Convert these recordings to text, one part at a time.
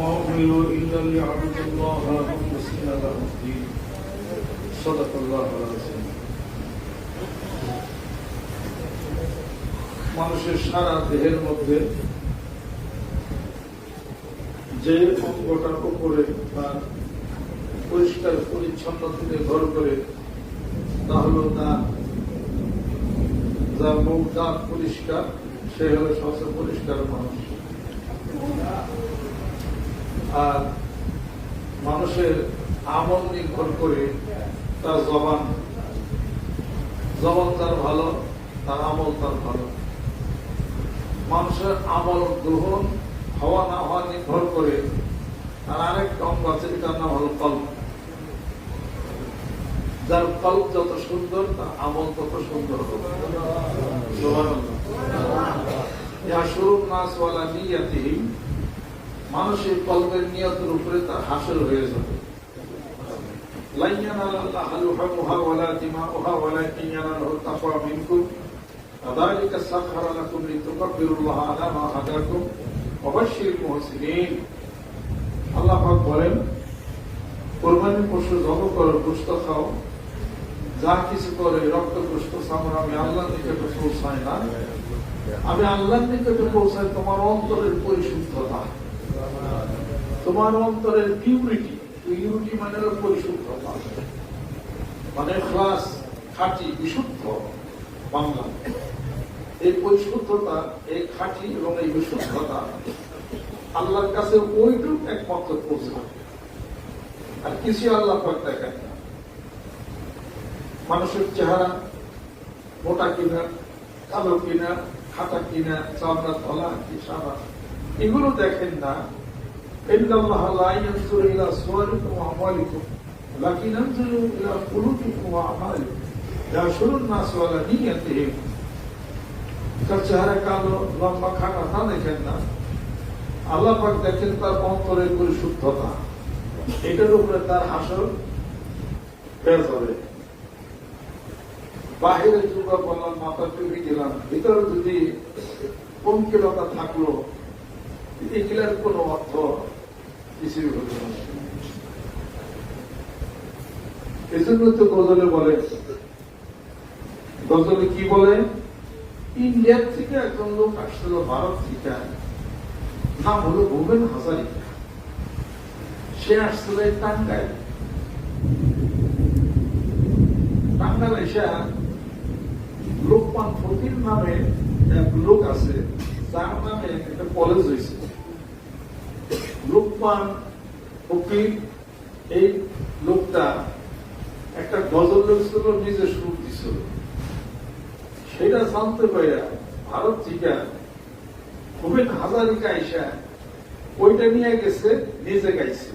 وما أمروا إلا ليعبدوا الله مخلصين له الدين صدق الله العظيم মানুষের সারা দেহের মধ্যে যে অঙ্গটার উপরে তার পরিষ্কার পরিচ্ছন্ন থেকে ঘর করে তা হলো তার যার মুখ দাঁত পরিষ্কার সে হলো সবচেয়ে পরিষ্কার মানুষ আর মানুষের আমল নির্ভর করে তার জবান। জবান তার ভালো, তার আমল তার ভালো। মানুষের আমল গ্রহণ হওয়া না হওয়া নির্ভর করে। আর আরেকটা অঙ্গ আছে, এটার নাম হলো কল্প। যার কল্প যত সুন্দর, তার আমল তত সুন্দর হবে। ইয়াশুরুন নাস ওয়ালা নিয়াতিহিম মানুষের কল্পের নিয়তের উপরে তার হাসল হয়ে যাবে। আল্লাহ বলেন কোরবানি পশু করো খাও। যা কিছু করে রক্ত পুষ্ট সামর আমি আল্লাহ থেকে পৌঁছায় না। আমি আল্লাহ থেকে পৌঁছাই তোমার অন্তরের পরিশুদ্ধতা। তোমার অন্তরের পিউরিটি পিউরিটি মানে হলো পরিশুদ্ধতা। মানে ক্লাস খাঁটি, বিশুদ্ধ বাংলা। এই পরিশুদ্ধতা, এই খাঁটি এবং এই বিশুদ্ধতা আল্লাহর কাছে ওইটুক একমাত্র পৌঁছাবে আর কিছু আল্লাহ দেখেন না। মানুষের চেহারা মোটা কিনা, কালো কিনা খাতা কিনা, চামড়া ধলা কি সাদা এগুলো দেখেন না। তার চেহারা কালো, লম্বা দেখেন না। আল্লাহ পাক দেখেন তার অন্তরের পরিশুদ্ধতা এটার উপরে তার আসল পেয়ে যাবে বাহিরে যুবা বললাম মাথা টুপি দিলাম ভিতরে যদি পঙ্কিলতা থাকল এগুলার কোন অর্থ কিছুই না এজন্য তো গজলে বলে গজলে কি বলে ইন্ডিয়ার থেকে একজন লোক আসছিল ভারত থেকে নাম হলো ভুবেন হাজারিকা সে আসছিল টাঙ্গাই টাঙ্গাইল এসে লোকমান ফকির নামে এক লোক আছে যার নামে একটা কলেজ হয়েছে লোকমান ফকির, এই লোকটা একটা গজল ছিল নিজে সুর দিছিল। সেটা জানতে পারে ভারত থেকে ভূপেন হাজারিকা এসে ওইটা নিয়ে গেছে, নিজে গাইছে।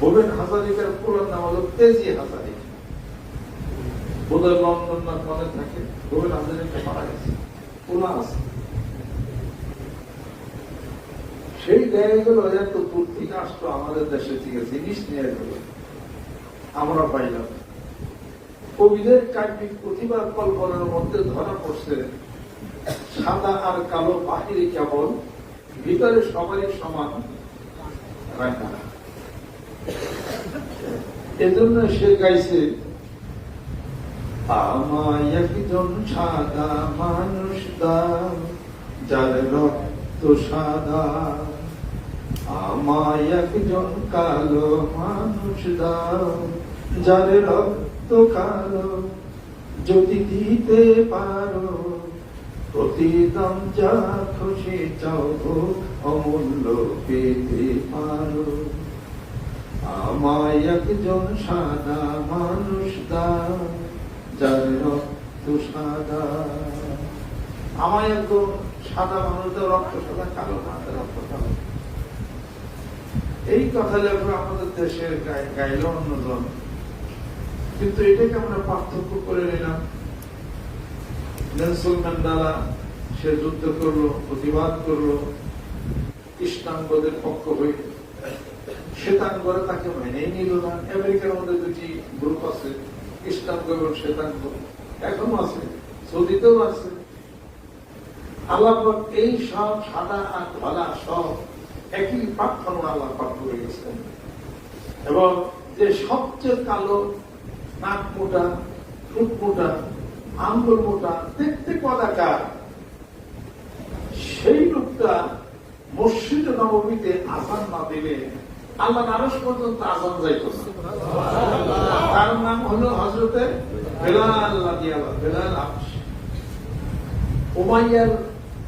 ভূপেন হাজারিকার পুরো নাম হলো তেজি হাজারিকা। বোধহয় লন্ডন না মনে থাকে ভূপেন হাজারিকা মারা গেছে। পুনা আছে? সেই জায়গাগুলো এত দূর থেকে আসতো আমাদের দেশে থেকে জিনিস নিয়ে গেল। আমরা পাইলাম। কবিদের কাব্যিক প্রতিভা কল্পনার মধ্যে ধরা পড়ছে সাদা আর কালো বাহিরে কেবল, ভিতরে সবাই সমান এজন্য সে গাইছে, আমায় একজন সাদা মানুষ দাম যার রক্ত সাদা। আমায় একজন কালো মানুষ দাও, যার রক্ত কালো। যদি দিতে পারো, প্রতিদান যা খুশি চাও অমূল্য পেতে পারো। আমায় একজন সাদা মানুষ দাও, যার রক্ত সাদা। আমায় একজন সাদা মানুষ দাও রক্ত, সাদা কালো না তার রক্ত কালো এই কথা লেখা আমাদের দেশের গাই- গাইল অন্যজন কিন্তু এটাকে আমরা পার্থক্য করে নিলাম। নেলসন ম্যান্ডালা সে যুদ্ধ করল, প্রতিবাদ করল, কৃষ্ণাঙ্গদের পক্ষ হয়ে। শ্বেতাঙ্গরা তাকে মেনেই নিল না। আমেরিকার মধ্যে দুটি গ্রুপ আছে, কৃষ্ণাঙ্গ এবং শ্বেতাঙ্গ। এখনও আছে, সৌদিতেও আছে। আল্লাহ এই সব সাদা আর ধলা সব একই পাকখানো আল্লাহ পাক করে গেছেন। এবং যে সবচেয়ে কালো, নাক মোটা, ঠোঁট মোটা, আঙ্গুল মোটা, দেখতে কদাকার সেই লোকটা মসজিদ নবমীতে আজান না দিলে আল্লাহ নারস পর্যন্ত আজান যাইত তার নাম হলো হজরতে বেলাল রাদিয়াল্লাহু বেলাল আবস উমাইয়ার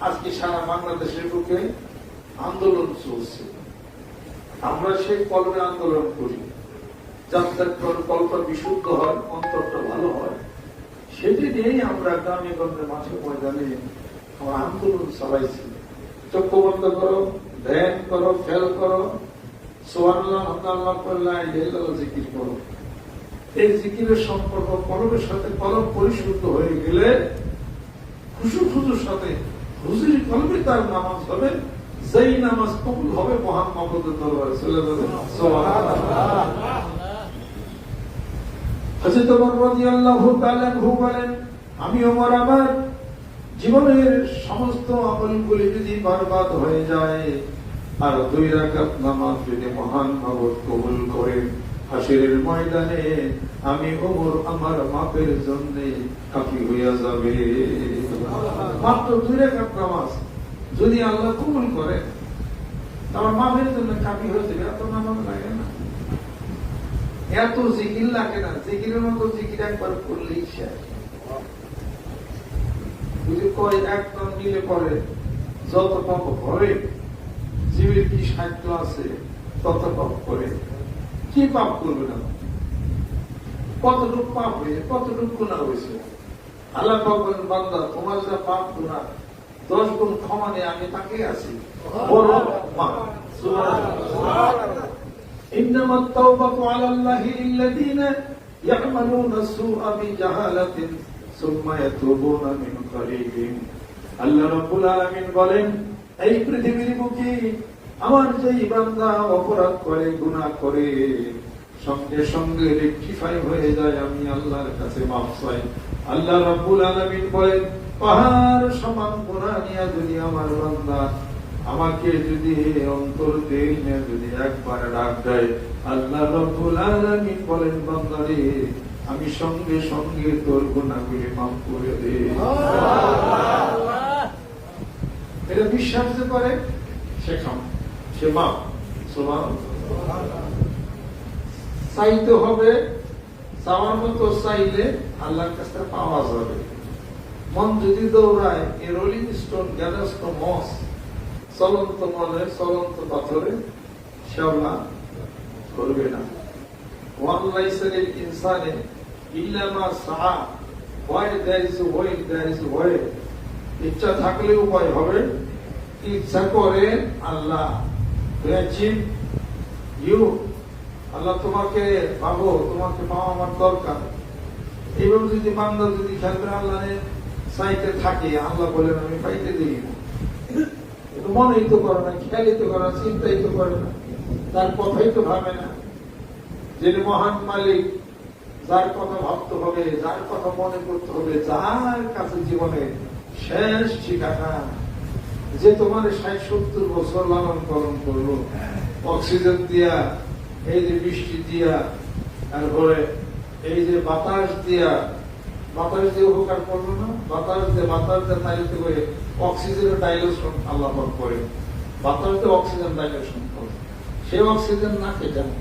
আজকে সারা বাংলাদেশের বুকে আন্দোলন চলছে। আমরা সেই কলমে আন্দোলন করি। যাতে কল্প বিশুদ্ধ হয়, অন্তরটা ভালো হয়, সেটি নিয়েই আমরা গ্রামে গঞ্জে মাঠে ময়দানে আমরা আন্দোলন চালাইছি। চক্ষু বন্ধ করো, ধ্যান করো, খেয়াল করো জিকির করো। এই জিকিরের সম্পর্ক কলমের সাথে কলম পরিশুদ্ধ হয়ে গেলে খুশু খুশুর সাথে হুজুরি তার নামাজ হবে, যেই নামাজ কবুল হবে মহান সুবহানাল্লাহ। ওমর রাদিয়াল্লাহু তাআলা বলেন, আমি ওমর, আমার জীবনের সমস্ত আমলগুলি যদি বরবাদ হয়ে যায়, আর দুই রাকাত নামাজ যদি মহান ভগত কবুল করে হাসিরের ময়দানে আমি ওমর আমার মাপের জন্য হইয়া যাবে। মাত্র দুই রাকাত নামাজ যদি আল্লাহ কবুল করে আমার মাপের জন্য হয়ে যাবে, এত নামাজ লাগে না। এত জিকির লাগে না, জিকিরের মতো জিকির একবার করলেই শেষ। কয় একদম মিলে পরে যত পাপ হবে জীবের কি সাহিত্য আছে তত পাপ করে। কি পাপ করবে না কতটুকু পাপ হয়েছে কতটুকু গুণা হয়েছে আল্লাহ পাক বলেন বান্দা তোমার যা পাপ গুণা দশ গুণ ক্ষমা নেই আমি তাকে আছি বড় মা সুবহানাল্লাহ إنما التوبة على الله للذين يعملون السوء بجهالة ثم يتوبون من قريب আল্লাহ রাব্বুল আলামিন বলেন এই পৃথিবীর বুকে আমার যেই বান্দা অপরাধ করে গুনাহ করে সঙ্গে সঙ্গে রেকটিফাই হয়ে যায় আমি আল্লাহর কাছে মাফ চাই। আল্লাহ রাব্বুল আলামিন বলেন পাহাড় সমান গুনাহ নিয়ে যদি আমার বান্দা আমাকে যদি অন্তর দেই না যদি একবার ডাক দেয় আল্লাহ রব্বুল আলামিন বলেন বান্দারে আমি সঙ্গে সঙ্গে তোর গুনাহগুলি মাফ করে দে। এটা বিশ্বাস যে করে সে খাম। সে মাপ চাইতে হবে চাওয়ার মতো চাইলে আল্লাহর পাওয়া যাবে। মন যদি দৌড়ায় এ রোলিং স্টোন মস, চলন্ত মনে, চলন্ত পাথরে করবে না। ওয়ান লাইসের ইনসানে ইল্লামা Saha why there is way there is way ইচ্ছা থাকলে উপায় হবে, ইচ্ছা করে আল্লাহ ইউ, আল্লাহ তোমাকে পাবো, তোমাকে পাওয়া আমার দরকার। এইভাবে যদি বান্দা যদি খেলবে আল্লাহ চাইতে থাকে, আল্লাহ বলেন, আমি পাইতে দিই না। মনেই তো করে না, খেয়ালই তো করে না, চিন্তাই তো করে না। তার কথাই তো ভাবে না। যিনি মহান মালিক, যার কথা ভাবতে হবে, যার কথা মনে করতে হবে, যার কাছে জীবনে শেষ ঠিকানা যে তোমার ষাট সত্তর বছর লালন পালন করল অক্সিজেন দিয়া এই যে বৃষ্টি দিয়া তারপরে এই যে বাতাস দিয়া বাতাস দিয়ে উপকার করল না? বাতাস দিয়ে বাতাস দিয়ে তাইতে করে অক্সিজেনের ডাইলেশন আল্লাহ পাক করে। বাতাস দিয়ে অক্সিজেন ডাইলেশন করে। সেই অক্সিজেন নাকে যায়।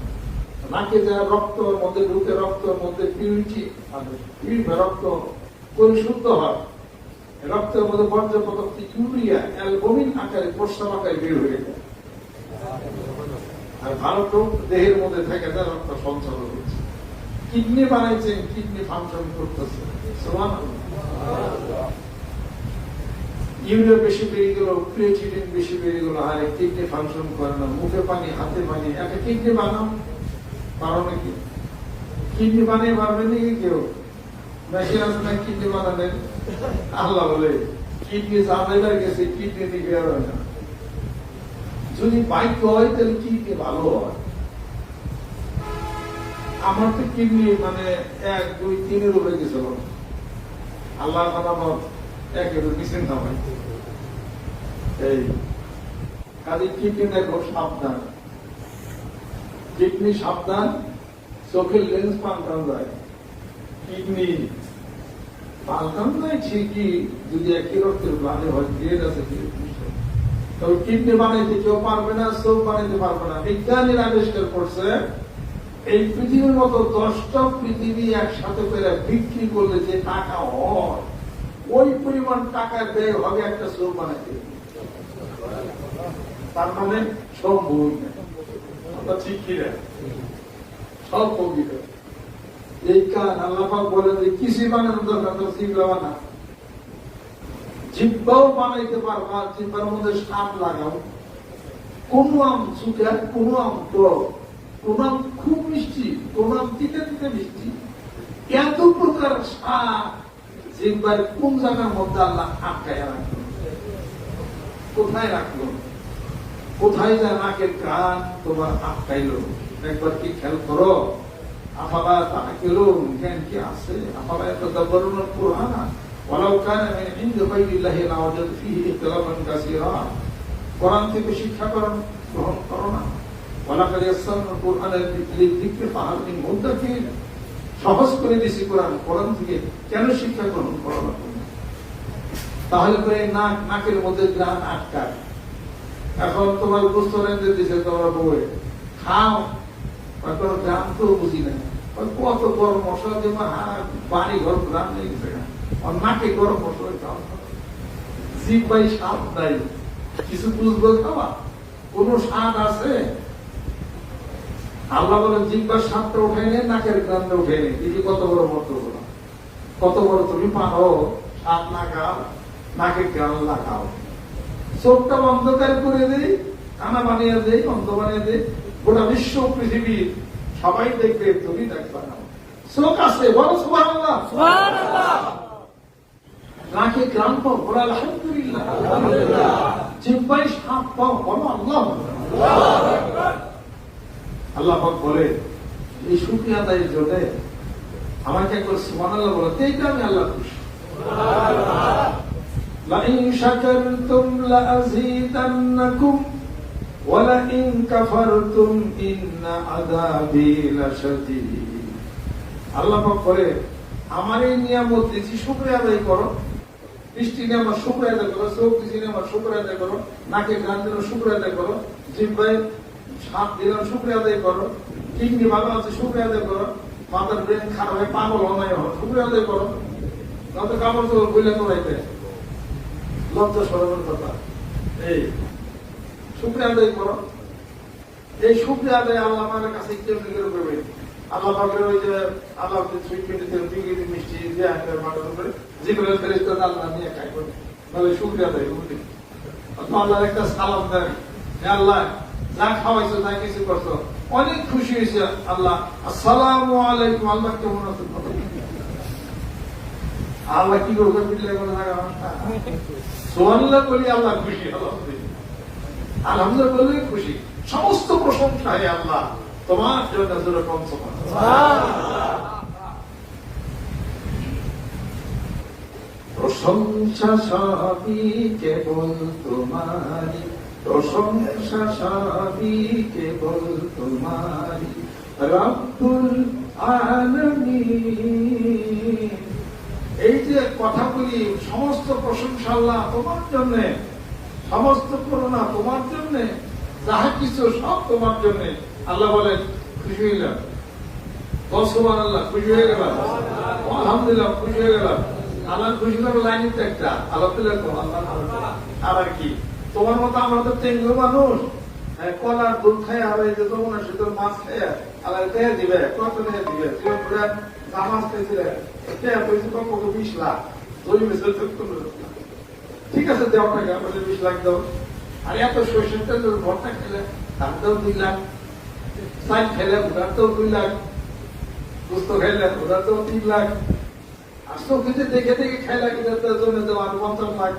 নাকে যায় রক্তের মধ্যে ঢুকে রক্তের মধ্যে পিউরিটি রক্ত পরিশুদ্ধ হয়। রক্তের মধ্যে বর্জ্য পদার্থ ইউরিয়া, অ্যালবমিন আকারে প্রস্তাব আকারে বের হয়ে যায়। আর ভারত দেহের মধ্যে থেকে যায় রক্ত সঞ্চালন হচ্ছে। কিডনি বানাইছেন, কিডনি ফাংশন করতেছে। ইউরিয়া বেশি বেড়ে গেল, ক্রিয়েটিনিন বেশি বেড়ে গেল, আর কিডনি ফাংশন করে না। মুখে পানি, হাতে পানি, একটা কিডনি বানাও। পারো নাকি কিডনি বানিয়ে পারবে নাকি কেউ? মেশিন আছে না কিডনি বানাবেন আল্লাহ বলে, কিডনি জানাইবার গেছে কিডনি হয় না। যদি বাইক হয়, তাহলে কিডনি ভালো হয়। আমার তো কিডনি মানে এক, দুই, তিনের উপরে গেছিল আল্লাহ আমার একের মিশন নামাই। এই কাজে কিডনি দেখো সাবধান। কিডনি সাবধান, চোখের লেন্স পাল্টানো যায়। কিডনি পাল্টানো যায় ঠিকই যদি পারবে না, চোখ বানাইতে পারবে না। বিজ্ঞানীরা করছে, এই পৃথিবীর মতো দশটা পৃথিবী একসাথে করে বিক্রি করলে যে টাকা হয়, ওই পরিমাণ টাকা ব্যয় হবে একটা চোখ বানাইতে। তার মানে বই ঠিক কিনা? সব কবিতা এই কান আল্লাপাক বলেন যে কিছুই বানানোর দরকার জিব্বাও বানাইতে পারবা জিব্বার মধ্যে সাপ লাগাও। কোন আম সুখার কোন আম কোন আম খুব মিষ্টি, কোন আম তিতে তিতে মিষ্টি। এত প্রকার সাপ জিব্বার কোন জায়গার মধ্যে আল্লাহ আটকায় রাখল? কোথায় রাখল? কোথায় যা নাকের কান তোমার আটকাইলো? একবার কি খেয়াল করো? আফালা তাকিলুন জ্ঞান কি আছে আফালা ইয়াতাদাব্বারুন আল-কুরআন ওয়ালাউ কানা মিন ইনদি গায়রিল্লাহি লাওয়াজাদু ফীহি ইখতিলাফান কাসীরা কোরআন থেকে শিক্ষা করুন গ্রহণ করো না ওয়ালাকাদ ইয়াসসারনা আল-কুরআনা লিযিকরি ফাহাল মিন মুদ্দাকির সহজ করে দিছি কোরআন কোরআন থেকে কেন শিক্ষা গ্রহণ করো না তাহলে করে নাক নাকের মধ্যে গ্রান আটকায় এখন তোমার বুঝতে দিছে তোমার বউয়ে। খাও। কোনো গ্রাম তো বুঝি না কত গরম মশলা হ্যাঁ বাড়ি ঘর গ্রাম নেই গেছে আর নাকে গরম মশলা খাও জিভ ভাই স্বাদ নাই। কিছু বুঝব খাওয়া? কোন স্বাদ আছে? আল্লাহ বলেন জিব্বার স্বাদটা উঠে নে নাকের গ্রামটা উঠে নে এই কত বড় মর্তব্য কত বড় তুমি পারো স্বাদ না খাও নাকের গ্রাম লাগাও চোখটা অন্ধকার করে দেই, কানা বানিয়ে দেই, অন্ধ বানিয়ে দেই। গোটা বিশ্ব পৃথিবীর সবাই দেখবে তুমি দেখবে না চোখ আছে বড় সুবাহ নাকে গ্রাম পাও বড় আলহামদুলিল্লাহ জিব্বাই সাপ পাও বড় আল্লাহ আল্লাহ পাক বলে এই শুক্রিয়া আদায়ের জন্য আমাকে একবার সুবাহ বলে এইটা আমি আল্লাহ খুশি لئن شكرتم لأزيدنكم আল্লাহ বলে, আমার এই নিয়ামত দিচ্ছি শুক্রিয়া করো। বৃষ্টি নিয়ে আমার শুক্রিয়া আদায় করো, চোখ দিচ্ছি নিয়ে আমার শুক্রিয়া আদায় করো, নাকে গান দিলাম শুক্রিয়া করো জিব্বাই সাপ দিলাম শুক্রিয়া আদায় করো, কিডনি ভালো আছে, শুক্রিয়া আদায় করো, মাথার ব্রেন খারাপ হয়, পাগল হয় শুক্রিয়া আদায় করো। নয়তো কাপড় চোপড় বইলে তো লজ্জা সরবের কথা। এই শুক্রিয়া আদায় করো। এই আদায় আল্লাহ কাছে করে করবে আল্লাহ ওই যে আল্লাহ মিষ্টি যেগুলো আল্লাহ নিয়ে খাই করে তাহলে আদায় করবে আল্লাহর একটা সালাম আল্লাহ, যা খাওয়াইছো, যা কিছু করছ, অনেক খুশি হয়েছে আল্লাহ। আসসালামু আলাইকুম, আল্লাহ কেমন আছেন? আল্লাহ কি করবে পিটলে কোনো জায়গা সোহানুল্লাহ বলি আল্লাহ খুশি আলহামদুলিল্লাহ আলহামদুলিল্লাহ বললে খুশি। সমস্ত প্রশংসা হে আল্লাহ। তোমার জন্য যেরকম প্রশংসা সবই কেবল তোমারি প্রশংসা সবই কেবল তোমারি রব্বুল এই যে কথাগুলি, সমস্ত প্রশংসা আল্লাহ তোমার জন্য। সমস্ত করোনা তোমার জন্য যাহা কিছু সব তোমার জন্য। আল্লাহ বলেন খুশি বসমান আল্লাহ খুশি হয়ে গেলাম। আলহামদুলিল্লাহ খুশি হয়ে গেলাম। আল্লাহ খুশি করার লাইন তো একটা আলহামদুলিল্লাহ আর আর কি? তোমার মতো আমরা তো তেঙ্গু মানুষ। হ্যাঁ, কলার দুধ খায় আর এই যে শীতল মাছ খায় আল্লাহ দেহে দিবে কত দেহে দিবে? পুরা কত বিশ লাখ। বেসে ঠিক আছে, দেওয়া টাকা বলে বিশ লাখ দাও। আর এত সরষের তেল ভর্তা খেলে তার দাও দুই লাখ সাইড খেলে ওটার তো দুই লাখ, পুস্ত খেলে ওটার তো তিন লাখ, আর চোখে দেখে দেখে খেলা কিনে তার জন্য দেওয়া আর পঞ্চাশ লাখ।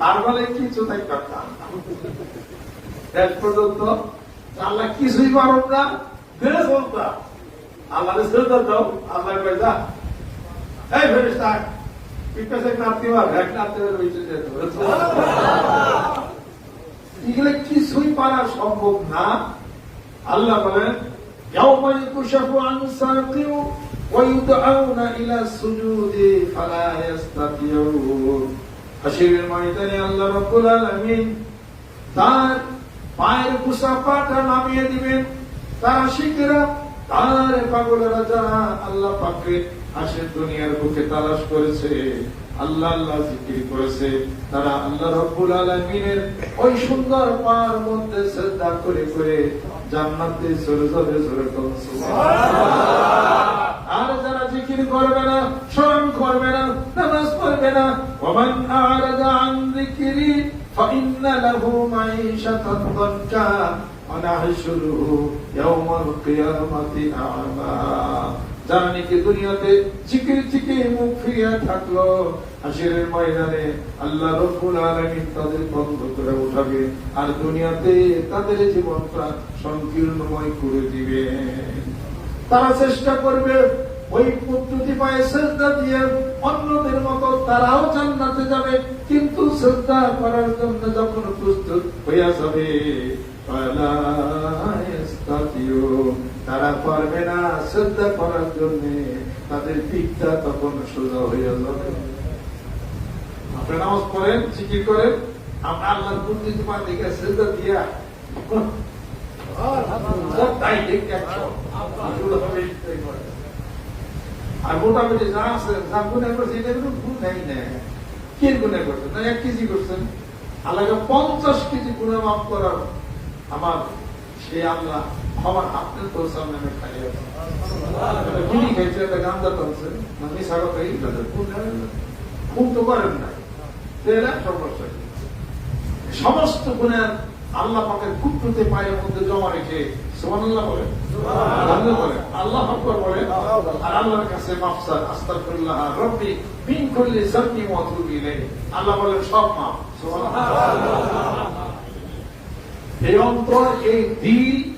তার মানে কিছু নাই করতাম শেষ পর্যন্ত আল্লাহ কিছুই পারব না বেড়ে চলতাম আল্লাহ শ্রদ্ধা দাও আল্লাহ কয় এই পিপাসে নাতি মার ভ্যাট নাতি মার বেঁচে যেতে হবে এগুলো কিছুই পারা সম্ভব না আল্লাহ বলেন يوم يكشف عن ساق ويدعون إلى السجود فلا يستطيعون হাসিরের ময়দানে আল্লাহ রব্বুল আলামিন তার পায়ের মুসাফাটা নামিয়ে দিবেন তারা শিখেরা তার পাগলেরা যারা আল্লাহ পাকে হাসির দুনিয়ার বুকে তালাশ করেছে আল্লাহ আল্লাহ জিকির করেছে তারা আল্লাহ রব্বুল আলামিনের ওই সুন্দর পার মধ্যে শ্রদ্ধা করে করে জান্নাতে চলে যাবে চলে আর যারা জিকির করবে না স্মরণ করবে না নামাজ পড়বে না ওমান আরাদা আন যিকরি فإن له معيشة ضنكا ونحشره يوم القيامة أعمى যারা নাকি দুনিয়াতে চিকির চিকে মুখ ফিরিয়ে থাকল হাসিরের ময়দানে আল্লাহ রব্বুল আলামিন তাদের বন্ধ করে উঠাবে আর দুনিয়াতে তাদের জীবনটা সংকীর্ণময় করে দিবে তারা চেষ্টা করবে ওই পদ্ধতি পায়ে শ্রদ্ধা দিয়ে অন্যদের মতো তারাও জান্নাতে যাবে, কিন্তু শ্রদ্ধা করার জন্য যখন প্রস্তুত হইয়া যাবে ইস্তাতিউন। তারা পারবে না শ্রদ্ধা করার জন্য। তাদের পিঠটা তখন সোজা হইয়া যাবে। আপনি নামাজ করেন পা দেখে শ্রদ্ধা দিয়া। আর মোটামুটি যা আছে এটা করছেন পঞ্চাশ কেজি গুণে মাফ করার আমার সে আল্লাহ আমার সামনে সমস্ত গুণের আল্লাহ পাকের কুট্টুতে পায়ের মধ্যে জমা রেখে আল্লাহ বলেন। আর আল্লাহর কাছে মাফসার রব্বি মিন যামবি ওয়া আতুবু আল্লাহ বলেন, সব মাফ। এই অন্তর, এই দিল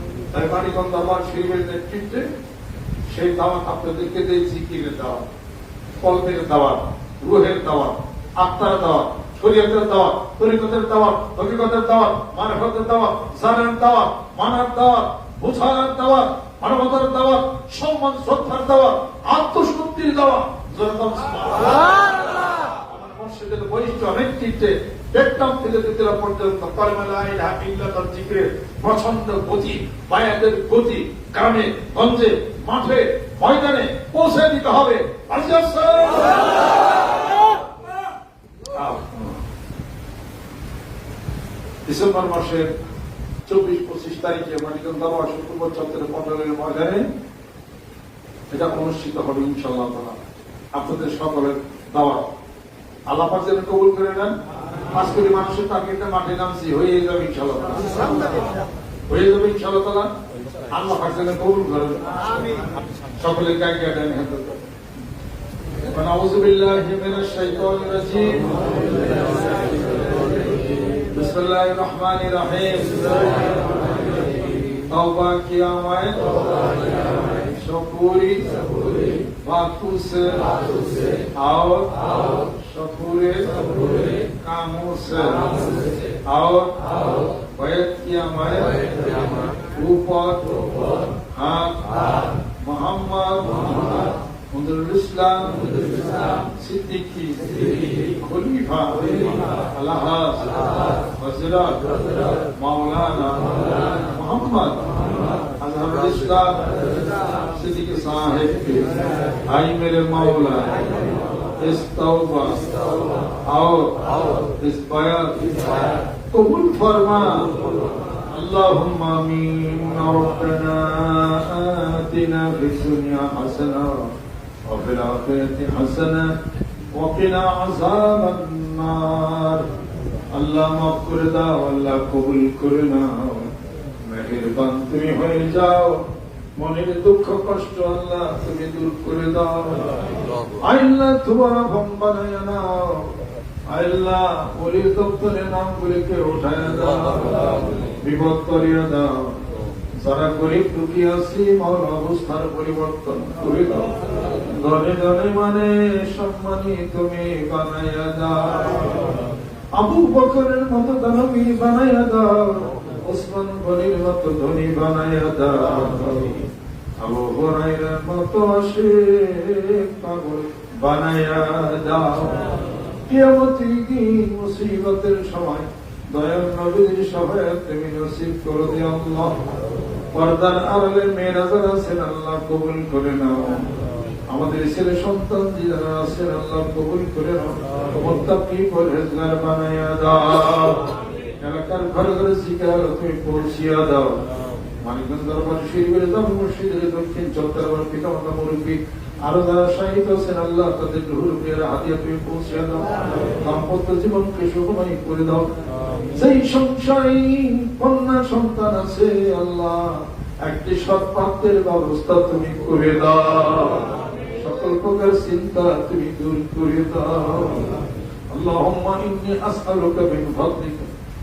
তাই মানিকন্দ আমার শরীরের নেতৃত্বে সেই দাওয়াত আপনাদেরকে দিয়ে জিকিরের দাওয়াত? কল্পের দাওয়াত রুহের দাওয়াত আত্মার দাওয়াত শরীয়তের দাওয়াত তরিকতের দাওয়াত হকিকতের দাওয়াত মানবতের দাওয়াত জানার দাওয়াত মানার দাওয়াত বোঝার দাওয়াত মানবতার দাওয়াত সম্মান শ্রদ্ধার দাওয়াত আত্মশুদ্ধির দাওয়াত। যেরকম আমার মসজিদের বৈশিষ্ট্য নেতৃত্বে তৃতীয় পর্যন্ত কলমেলা ইল্লাতার জিকিরের প্রচণ্ড গতি বায়াতের গতি গ্রামে গঞ্জে, মাঠে, ময়দানে পৌঁছে দিতে হবে। ডিসেম্বর মাসের চব্বিশ, পঁচিশ তারিখে মানিকন শুক্রবার চত্বরে পটলের ময়দানে এটা অনুষ্ঠিত হবে ইনশাল্লাহ আপনাদের সকলের দাওয়া আল্লাহ কবুল করে নেন। পাঁচ কোটি মানুষের টার্গেটে মাঠে নামছি, হয়ে যাবে ইনশাল্লাহ হয়ে যাবে ইনশাল্লাহ তালা। আল্লাহ ফাকসানে কবুল করেন। সকলের গায়ে গায়ে হ্যান্ডেল করেন ونعوذ بالله من الشيطان الرجيم بسم الله الرحمن الرحيم توبہ کیا ہمیں شکوری ماتو سے اور सफूरे कामों से और ऊपर हाथ मोहम्मद उमदुल्लाम सिद्दीकी। खलीफा। अलाह हज़रत मौलाना। मोहम्मद। अजहरुल्लाम सिद्दीकी साहेब। आई मेरे मौला। ইস্তাওবা আও ইসপায়ার কবুল ফরমা اللهم امين ربنا آتنا في الدنيا حسنة وفي الآخرة حسنة وقنا عذاب النار اللهم اغفر দাও আল্লাহ কবুল করে নাও মেহেরবান তুমি হয়ে যাও মনের দুঃখ কষ্ট আল্লাহ তুমি দূর করে দাও। আল্লাহ তোমার ভম বানায় নাও। আল্লাহ বলির দপ্তরের নাম গুলিকে উঠায় দাও। বিপদ করিয়া দাও। যারা গরিব দুঃখী আছি মর অবস্থার পরিবর্তন করে দাও। ধনে ধনে মানে সম্মানী তুমি বানাইয়া দাও। আবু বকরের মতো দানবী বানাইয়া দাও। ওসমান গনির মতো ধনী বানাইয়া দাও আবু হুরায়রার মতো আশিক পাগল বানাইয়া দাও কিয়ামতের দিন মুসিবতের সময় দয়াল নবীর সহায়ত তুমি নসিব করে দিও আল্লাহ। পর্দার আড়ালে মেয়েরা যারা আছেন, আল্লাহ কবুল করে নাও। আমাদের ছেলে সন্তান যারা আছেন, আল্লাহ কবুল করে নাও। মোত্তাকি পরহেজগার বানাইয়া দাও এলাকার ঘরে ঘরে শিকার তুমি পৌঁছিয়া দাও মানিকগঞ্জ দরবার শরীফের দাম মসজিদের দক্ষিণ চৌতারবার পিতা মাতা মুরব্বী আরো যারা শাহিদ আছেন আল্লাহ তাদের রুহুর প্রিয়ারা হাতিয়া তুমি পৌঁছিয়া দাও দাম্পত্য জীবনকে সুখময় করে দাও সেই সংসারী কন্যা সন্তান আছে আল্লাহ একটি সৎ পাত্রের ব্যবস্থা তুমি করে দাও সকল প্রকার চিন্তা তুমি দূর করে দাও اللهم إني أسألك من فضلك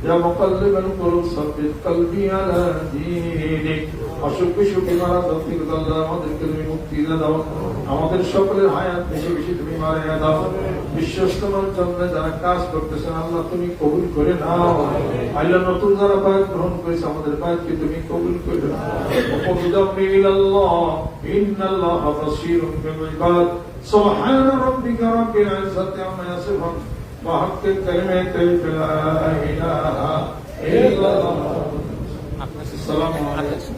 يا مقلب القلوب ثبت قلبي على دينك অসুখ বিসুখে মারা তৌফিক আল্লাহ আমাদেরকে তুমি মুক্তি দাও আমাদের সকলের হায়াত বেশি বেশি তুমি মারাইয়া দাও বিশ্বস্তমার জন্য যারা কাজ করতেছেন আল্লাহ তুমি কবুল করে নাও আল্লাহ নতুন যারা বায়াত গ্রহণ করেছে আমাদের বায়াতকে তুমি কবুল করে নাও ومدبر إلى الله إن الله بصير بالعباد سبحان ربك رب العزة عما يصفون وحق كلمة لا إله إلا الله السلام عليكم